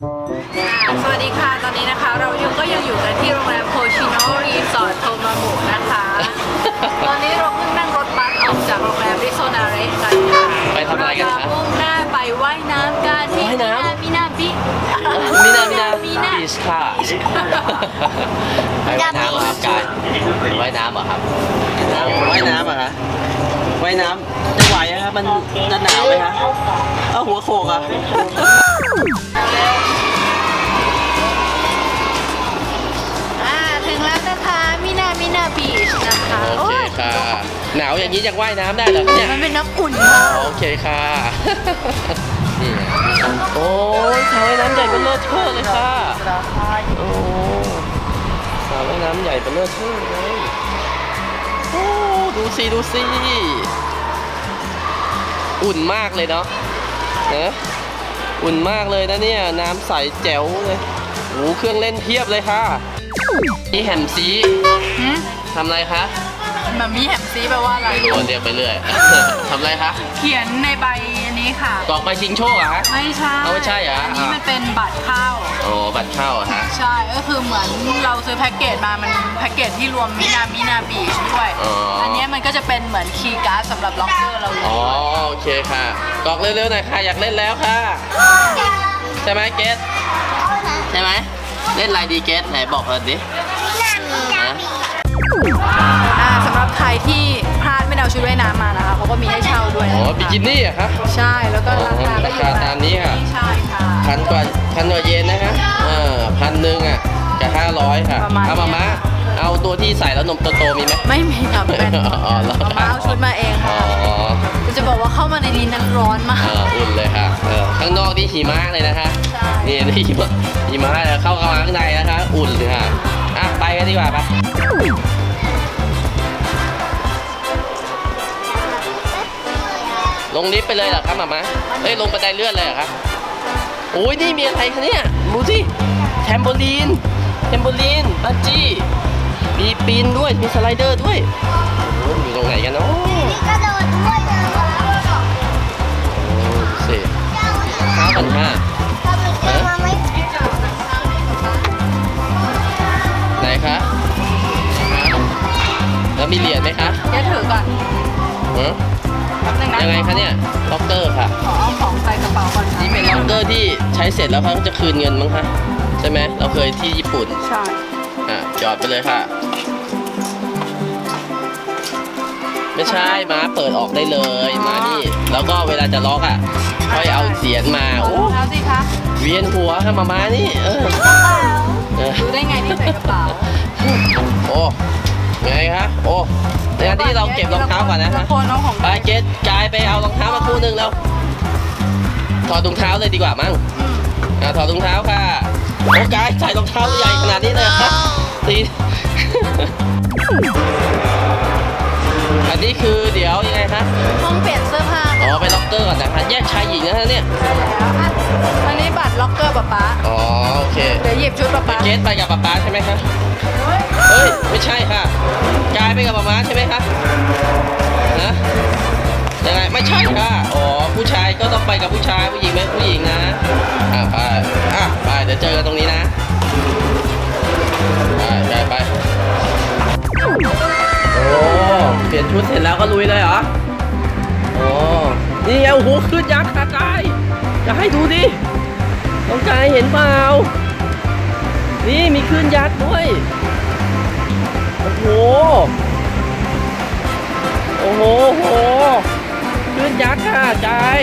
สวัสดีค่ะ ตอนนี้นะคะ เรายังก็ยังอยู่กันที่โรงแรมโคชิโนรีสอร์ทโทมามุนะคะ ตอนนี้เราเพิ่งนั่งรถบัสออกจากโรงแรมริโซนาเรสกันค่ะไปทำอะไรกันคะเาจมุ่งหน้าไปว่ายน้ำกันที่ว่ายน้ำ มินาบิมินามินามินาบีชค่ะไปว่ายน้ำเหรอครับกายว่ายน้ำเหรอครับว่ายน้ำเหรอะฮะว่ายน้ำจะไหวอะครับมันจะหนาวไหมฮะเอาหัวโขกอะ อ่าถึงแล้วนะคะมินามินาบีชนะคะโอเคค่ะ หนาวอย่างนี้ยังว่ายน้ำได้เหรอเนี่ยมันเป็นน้ำอุ่นค่ะโอเคค่ะนี่ไงโอ้ยสระว่ายน้ำใหญ่เป็นเลิศเทอเลยค่ะโอ้สระว่ายน้ำใหญ่เป็นเลิศเทอเลยโอ้ดูสิดูสิอุ่นมากเลยเนาะนะ อุ่นมากเลยนะเนี่ยน้ำใสแจ๋วเลยโอ้เครื่องเล่นเพียบเลยค่ะนี่แฮมซีหืมทำอะไรคะมันมีแฮมซีแปลว่าอะไรไม่รู้เรียกไปเรื่อย ทำอะไรคะ เขียนในใบอั นนี้ค่ะกรอกใบชิงโชคเหรอะฮะ ไม่ใช่เอาไม่ใช่เหรออั นนี้มันเป็นบัตรเข้า โอ้บัตรเข้าเหรอะฮะ ใช่ ก็คือเหมือนเราซื้อแพ็กเกจมา มันแพ็กเกจที่รวมมินามินาบีชด้วย อ๋ออั อันเนี้ยมันก็จะเป็นเหมือนคีย์การ์ดสำหรับล็อกเกอร์เราเลยอ๋อโอเคค่ะกรอกเร็วๆหน่อยค่ะ อยากเล่นแล้วค่ะ ใช่ไหมเกสใช่ไหมเล่นอะไรดีเกสไหนบอกเราดินะ อ่าสำหรับใครที่พลาดไม่ได้เอาชุดว่ายน้ำมานะคะเขา ก็มีให้เช่าด้วยอ๋อนะคะบิกินี่อะคะใช่ แล้วก็ราคาก็อยู่ราคาตามนี้ค่ะ ใช่ค่ะ พันกว่าพันกว่าเยนนะฮะเออพันหนึ่งอะกับห้าร้อยค่ะประมาณ เอามามาเอาตัวที่ใส่แล้วนมโตๆมีไหม ไม่มีค่ะเป็นอ๋อเหรอเอามาเอาชุดมาเองอ๋ค่ะอจะบอกว่าเข้ามาในนี้นั้นร้อนมาเอก ออุ่นเลยค่ะเออข้างนอกนี่หิมะเลยนะคะใช่ นี่นี่หิมะหิมะเดี๋ยวเข้ามาข้างในนะคะ อุ่นเลยค่ะอะไปกันดีกว่าปะ งลิฟต์ไปเลยเหรอครับหมามะเอ้ยลงบันไดเลื่อนเลยเหรอครับโอ้ยนี่มีอะไรคะเนี่ยดูสิแทมโบลีนแทมโบลีนบันจี้มีปีนด้วยมีสไลเดอร์ด้วยโอ้ยอยู่ตรงไหนกันเนาะกระโดดด้วยเลยโอ้สิห้าพันห้าทำไมแกมาไม่ไหนคะแล้วมีเหรียญไหมคะเดี๋ยวถือก่อน ฮะแป๊บนึงนะยังไงคะเนี่ยล็อกเกอร์ค่ะ ขอเอาของใส่กระเป๋าก่อนนี่เป็นล็อกเกอร์ที่ใช้เสร็จแล้วเขาจะคืนเงินมั้งคะใช่ไหมเราเคยที่ญี่ปุ่น ใช่ อะจอดไปเลยค่ะ ไม่ใช่มาเปิดออกได้เลยมานี่ แล้วก็เวลาจะล็อกอะค่อยเอาเหรียญมาขอโอ้รองเท้าสิคะเวียนหัวค่ะมามานี่เออเออรู้ได้ไงที่ใส่กระเป๋าโอ้ ไงคะโอ้ในการที่เราเก็บรองเท้าก่อนนะทุฮะกคนเอาของไปเกตกายไปเอารองเท้ามาคู่หนึ่งแล้วถอดรองเท้าเลยดีกว่ามั้งอะถอดรองเท้าค่ะโอ้กายใส่รองเท้าใหญ่ขนาดนี้เลยเหรอครับตีอันนี้คือเดี๋ยว เกอร์ก่อนนะคะแยกชายหญิงนะฮะเนี่ย อันนี้บัตรล็อกเกอร์ป๊าป๊าอ๋อโอเค เดี๋ยวหยิบชุดป๊าป๊าเกตไปกับป๊าป๊าใช่ไหมคะเฮ้ยไม่ใช่ค่ะกายไปกับป๊าม้าใช่ไหมคะนะยังไงไม่ใช่ค่ะอ๋อผู้ชายก็ต้องไปกับผู้ชายผู้หญิงไม่ผู้หญิงนะอะไปอะไปเดี๋ยวเจอกันตรงนี้นะไปไปไปโอ้เปลี่ยนชุดเสร็จแล้วก็ลุยเลยเหรอโอ้ นี่ไงโอ้โหขึ้นยักษ์ค่ะกายจะให้ดูดิต้องกายเห็นเปล่า นี่มีคลื่นยักษ์ด้วย โอ้โห โอ้โหโอ้โหคลื่นยักษ์ค่ะกาย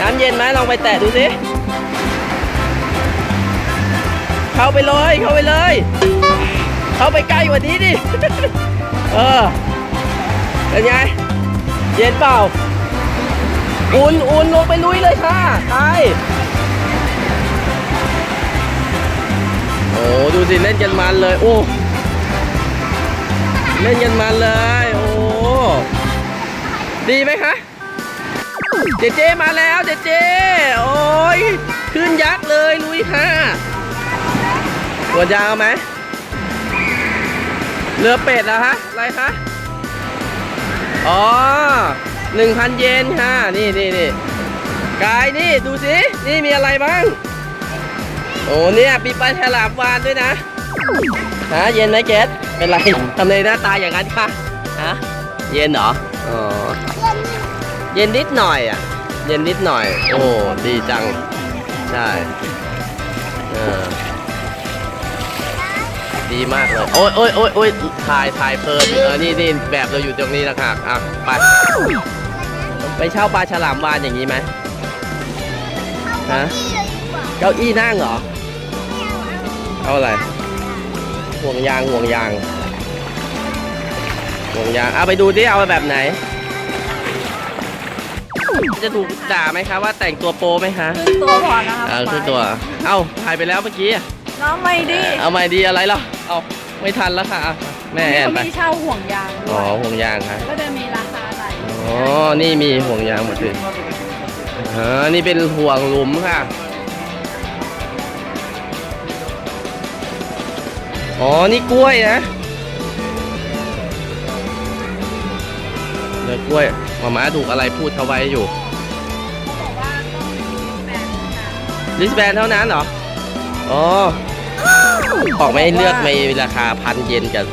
น้ำเย็นไหมลองไปแตะดูสิ เข้าไปเลย เข้าไปเลย เข้าไปใกล้กว่านี้ดิ เออ เป็นไง เย็นเปล่า อุ่นอุ่นลงไปลุยเลยค่ะกายโอ้ดูสิเล่นกันมันเลยโอ้เล่นกันมันเลย โอ้ดีไหมคะเจเจมาแล้วเจเจโอ้ยขึ้นยักษ์เลยลุยค่ะหัวยาวไหมเรือเป็ดเหรอฮะอะไรคะอ๋อ หนึ่งพันเยนค่ะ นี่นี่นี่กายนี่ดูสิ นี่มีอะไรบ้าง โอ้เนี่ยมีปลาฉลามวานด้วยนะฮะเย็นไหมเกสเป็นไรทำไมหน้าตาอย่างนั้นคะฮะเย็นเหรออ๋อเย็นนิดหน่อยอะ เย็นนิดหน่อย โอ้ดีจัง ใช่เออดีมากเลย โอ้ยโอ้ยโอ้ยโอ้ยถ่ายถ่ายเพลินเออนี่นี่แบบเราอยู่ตรงนี้นะครับอะไป ไปเช่าปลาฉลามวานอย่างนี้ไหมฮะเก้าอี้นั่งเหรอ เอาอะไร ห่วงยางห่วงยาง ห่วงยาง เอาไปดูดิเอาแบบไหน จะถูกด่าไหมคะว่าแต่งตัวโปไหมคะตัวพอนะคะเออคือตัว เอ้าถ่ายไปแล้วเมื่อกี้น้องไม่ดีเอาใหม่ดีอะไรล่ะเอาไม่ทันแล้วค่ะอะแม่แอนไปเขามีเช่าห่วงยางด้อ๋วอยห่วงยางค่ะก็จะมีราคาหลาย อ๋อ นี่มีห่วงยางหมดเลยอ่านี่เป็นห่วงหลุมค่ะ อ๋อ นี่กล้วยนะเดี๋ยวกล้วยหมามาถูกอะไรพูดเขาไว้อยู่ลิสแบนเท่านั้นเหรอ อ๋อออกไม่เลือกไม่ราคาพันเยนกับ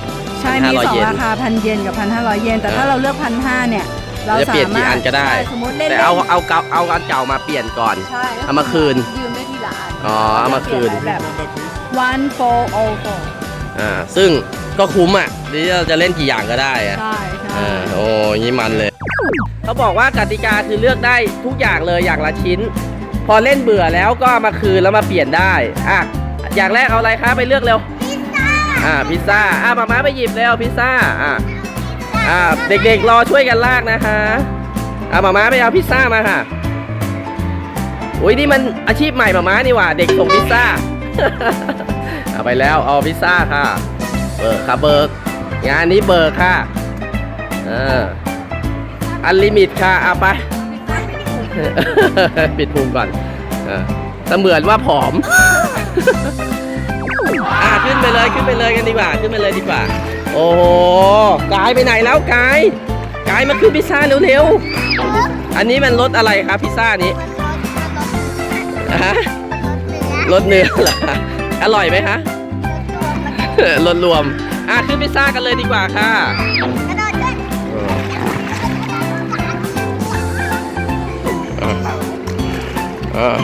ใช่ มี500สองเยน ราคาพันเยนกับพันห้าร้อยเยน แต่ถ้าเราเลือกพันห้าเนี่ย เราจะเปลี่ยนสากี่มารถอันก็ได้ใช่สมมติเล่นแต่เอาเอาเก่าเอาอันเก่ามาเปลี่ยนก่อน ใช่เอามาคืนยืมได้ทีละอันอ๋อเอามาคืน แบบ one for all for อ่าซึ่งก็คุ้มอะที่เราจะเล่นกี่อย่างก็ได้อะใช่ใช่เออโอ้ยงี้มันเลย เขาบอกว่ากติกาคือเลือกได้ทุกอย่างเลยอย่างละชิ้น พอเล่นเบื่อแล้วก็เอามาคืนแล้วมาเปลี่ยนได้อะอย่างแรกเอาอะไรคะไปเลือกเร็วอ่าพิซซ่าอะมาม้าไปหยิบเร็วพิซซ่าอะ อ่าเด็กๆรอช่วยกันลากนะคะอะมาม้าไปเอาพิซซ่ามาค่ะอุ้ยนี่มันอาชีพใหม่หมาม้านี่หว่า เด็กส่งพิซซ่าเอาไปแล้วเอาพิซซ่าค่ะ เบิร์กค่ะเบิร์กงานนี้เบิร์กค่ะเอออันลิมิตค่ะเอาไปปิดพุงก่อนเออเสมือนว่าผอม อะขึ้นไปเลยขึ้นไปเลยกันดีกว่า ขึ้นไปเลยดีกว่า โอ้โหกายไปไหนแล้วกายกายมาขึ้นพิซซ่าเร็วๆ อันนี้มันรสอะไรครับพิซซ่านี้ฮะรสเนื้อเหรออร่อยไหมคะรสรวม อะขึ้นพิซซ่ากันเลยดีกว่าค่ะเออ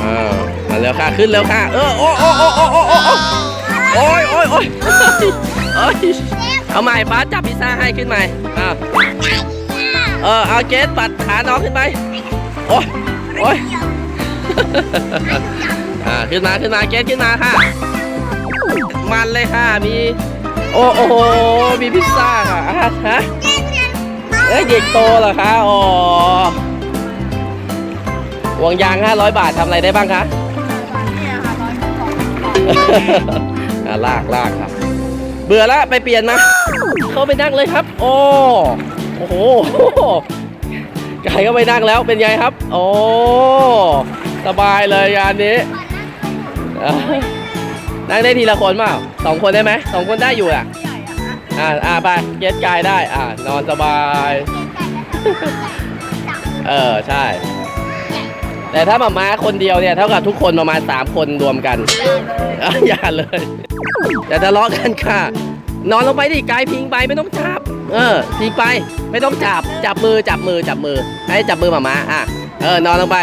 เออมาแล้วค่ะ ขึ้นแล้วค่ะ เออ โอ้โอ้โอ้โอ้โอ้ โอ้โอ้ยโอ้ยโอ้ยโอ้ยเอาใหม่ป้าจับพิซซ่าให้ขึ้นใหม่อ่าเออเอาเกสปัดขาน้องขึ้นไปโอ้ยโอ้ยอ่าขึ้นมาขึ้นมาเกสขึ้นมาค่ะ มันเลยค่ะมีโอ้โอ้โหมีพิซซ่าค่ะอะฮะเอ้ยเด็กโตเหรอคะอ๋อห่วงยาง 500 บาททำอะไรได้บ้างคะเนี่ยค่ะร้ อยสองอะลากลากครับ เบื่อแล้วไปเปลี่ยนมา เข้าไปนั่งเลยครับ โอ้โอ้โหไก่ก็ไปนั่งแล้วเป็นไงครับ โอ้สบายเลยงานนี้อะนั่งได้ทีละคนเปล่าสองคนได้ไหมสองคนได้อยู่อะอ่าอ่าไปเก็ตกายได้ อ่านอนสบาย เออใช่ แต่ถ้ามาม้าคนเดียวเนี่ย เท่ากับทุกคนประมาณ3คนรวมกันอะอย่าเลย แต่ทะเลาะกันค่ะ นอนลงไปดิกายพิงไปไม่ต้องจับ เออพิงไปไม่ต้องจับ จับมือจับมือจับมือ ให้จับมือมาม้าอะเออนอนลงไป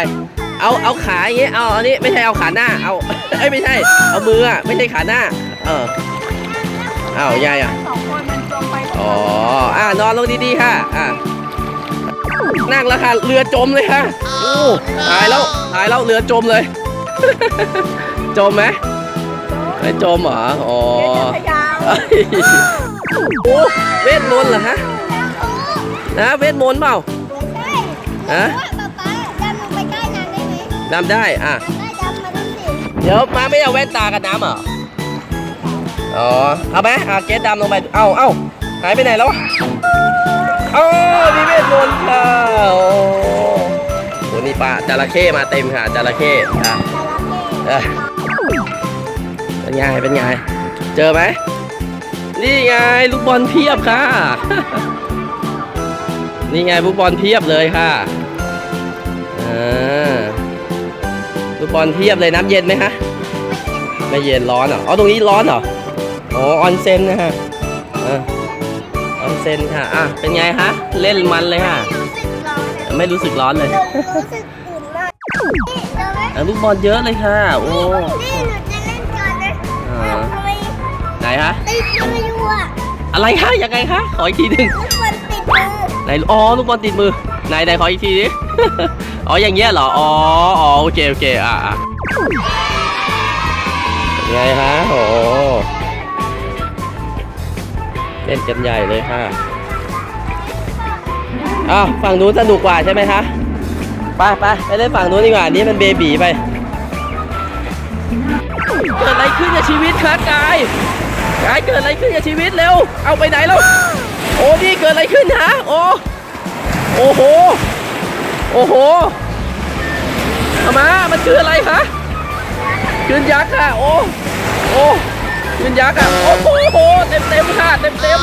เอาเอาขาอย่างเงี้ยเอาอันนี้ไม่ใช่เอาขาหน้าเอาเอ้ยไม่ใช่ เอามืออะไม่ใช่ขาหน้า เออเอายายอะสองคนมันจมไปอ๋ออ่านอนลงดีๆค่ะอ่านั่งแล้วค่ะเรือจมเลยค่ะโอ้ตายแล้วตายแล้วเรือจมเลย จมไหม ไม่จมเหรออ๋อยาวเอ้ยโอ้เวทมนต์เหรอฮะนะเวทมนต์เปล่าฮะป๊าป๊าดำลงไปใต้น้ำได้ไหมดำได้อะได้ดำมาดูสิเดี๋ยวมาไม่เอาแว่นตากันน้ำเหรออ๋อเอาไหมเอาเกสดำลงไปเอาเอาหายไปไหนแล้วโอ้มีเวทมนต์ค่ะโอ้โหนี่ปลาจระเข้มาเต็มค่ะจระเข้อะ เออเป็นไงเป็นไง เจอไหม นี่ไงลูกบอลเพียบค่ะ นี่ไงลูกบอลเพียบเลยค่ะอ่ากบอลเทียบเลยน้ำเย็นไหมคะไม่เย็นร้อนเหรออ๋อตรงนี้ร้อนเหรออ๋อออนเซ็นนะฮะอะออนเซ็นค่ะอะเป็นไงคะเล่นมันเลยค่ะรู้สึกร้อนอะไม่รู้สึกร้อนเลยหนูรู้สึกอุ่นมากนี่เราไหมอะลูกบอลเยอะเลยค่ะ โอ้ อ่าทำไมไหนคะติดมืออยู่อะอะไรคะยังไงคะขออีกทีหนึ่งลูกบอลติดมือไหนอ๋อลูกบอลติดมือไหนไหนขออีกทีดิ อ๋ออย่างเงี้ยเหรออ๋ออ๋อโอเคโอเคอะอะไงฮะโอ้เล่นกันใหญ่เลยค่ะอ้าวฝั่งนู้นสนุกกว่าใช่ไหมคะไปไปไปเล่นฝั่งนู้นดีกว่าอันนี้มันเบบีไป เกิดอะไรขึ้นกับชีวิตคะกายกายเกิดอะไรขึ้นกับชีวิตเร็ว เอาไปไหนแล้วโอ้นี่เกิดอะไรขึ้นฮะโอ้โอ้โหโอ้โหเอามามันคืออะไรคะขึ้นยักษ์ค่ะโอ้โอ้ขึ้นยักษ์อะโอ้โหเต็มเต็มๆค่ะเต็มเต็ม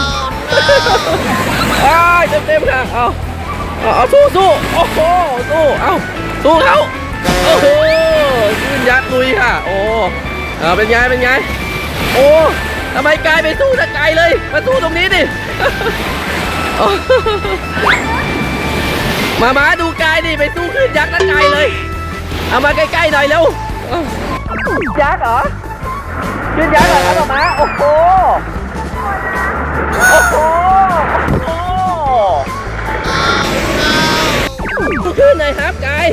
ๆอ้ายเต็มเต็มๆค่ะเอาเอาเอาสู้สู้โอ้โหสู้เอาสู้เขาโอ้โหขึ้นยักษ์ลุยค่ะ โอ้เอาเป็นไงเป็นไง โอ้ทำไมกายไปสู้ตะไกลเลย มาสู้ตรงนี้ดิโอ้มามาดูกายดิไปสู้ขึ้นยักษ์ตะไกลเลย เอามาใกล้ๆหน่อยเร็วเอายักษ์เหรอขึ้นยักษ์เหรอครับมามาโอ้โห โอ้โห โอ้โหขึ้นหน่อยครับกาย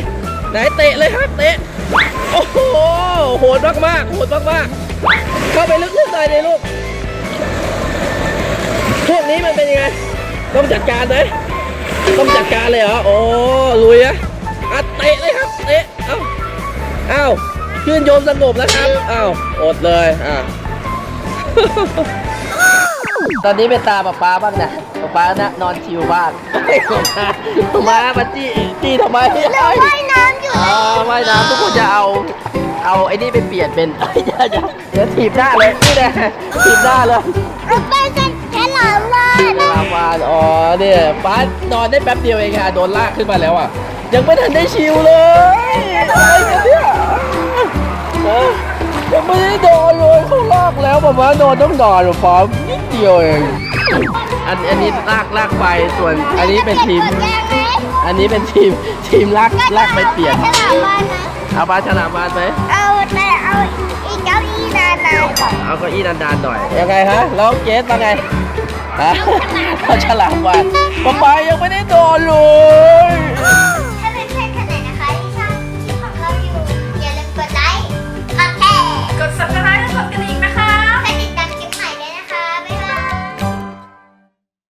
ไหนเตะเลยครับเตะ โอ้โหโหดมากมากโหดมากมากเข้าไปลึกๆหน่อยเลยลูกพวกนี้มันเป็นยังไง ต้องจัดการไหมต้องจัดการเลยเหรอโอ้ลุยอะอะเตะเลยครับเตะเอ้าเอ้าขึ้นโยมสงบแล้วครับเอ้าอดเลยอะตอนนี้เป็นตาป๊าป๊าบ้างนะป๊าป๊านะนอนชิวบ้านมามาจี้จี้ทำไมเราว่ายน้ำ อยู่อ๋อว่ายน้ำทุกคนจะเอา เอาไอ้นี่ไปเปลี่ยนเป็นเอ้ยอย่าอย่าเดี๋ยวถีบหน้าเลยนี่แน่ถีบหน้าเลยเราไปกันแค่หลามวานตามมาอ๋อเนี่ยป้านอนได้แป๊บเดียวเองค่ะโดนลากขึ้นมาแล้วอะ ยังไม่ทันได้ชิวเลยอะไรกันเนี่ยเอ้ยยังไม่ได้นอนเลยเขาลากแล้วป๊าม้านอนต้องนอนหรอป๊านิดเดียวเองอันอันนี้ลากลากไปส่วนอันนี้เป็นทีมกดแยกไหม อันนี้เป็นทีมทีมลากลากไปเปลี่ยนแค่หลามวานนะเอาปลาฉลามวานไป เอาแต่เอาอีกเก้าอี้นานๆก่อนเอาเก้าอี้นานๆหน่อย ยังไงฮะแล้วเกสว่าไงฮะเอาฉลามวานป๊าป๊ายังไม่ได้นอนเลย